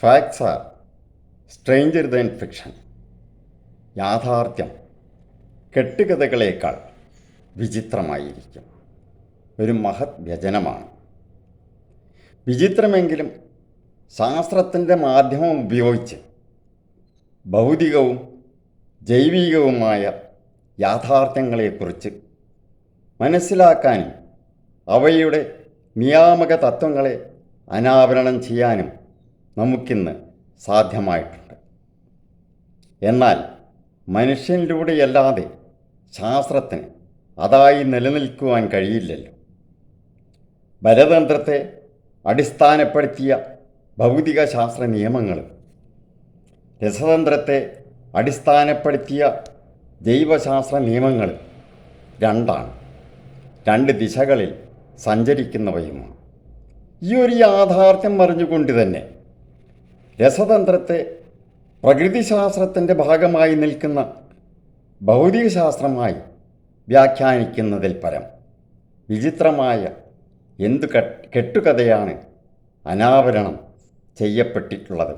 Facts are stranger than fiction യാഥാർത്ഥ്യം കെട്ടുകഥകളേക്കാൾ വിചിത്രമായിരിക്കും. ഒരു മഹത് വ്യജനമാണ്. വിചിത്രമെങ്കിലും ശാസ്ത്രത്തിന്റെ മാധ്യമം ഉപയോഗിച്ച് ഭൗതികവും ജൈവികവുമായ യാഥാർത്ഥ്യങ്ങളെക്കുറിച്ച് മനസ്സിലാക്കാനും അവയുടെ നിയാമക തത്വങ്ങളെ അനാവരണം ചെയ്യാനും നമുക്കിന്ന് സാധ്യമായിട്ടുണ്ട്. എന്നാൽ മനുഷ്യനിലൂടെയല്ലാതെ ശാസ്ത്രത്തിന് അതായി നിലനിൽക്കുവാൻ കഴിയില്ലല്ലോ. ബലതന്ത്രത്തെ അടിസ്ഥാനപ്പെടുത്തിയ ഭൗതിക ശാസ്ത്ര നിയമങ്ങളും രസതന്ത്രത്തെ അടിസ്ഥാനപ്പെടുത്തിയ ജൈവശാസ്ത്ര നിയമങ്ങൾ രണ്ടാണ്. രണ്ട് ദിശകളിൽ സഞ്ചരിക്കുന്നവയുമാണ്. ഈ ഒരു യാഥാർത്ഥ്യം പറഞ്ഞുകൊണ്ട് തന്നെ രസതന്ത്രത്തെ പ്രകൃതിശാസ്ത്രത്തിന്റെ ഭാഗമായി നിൽക്കുന്ന ഭൗതികശാസ്ത്രമായി വ്യാഖ്യാനിക്കുന്നതിൽ പരം വിചിത്രമായ എന്തു കെട്ടുകഥയാണ് അനാവരണം ചെയ്യപ്പെട്ടിട്ടുള്ളത്.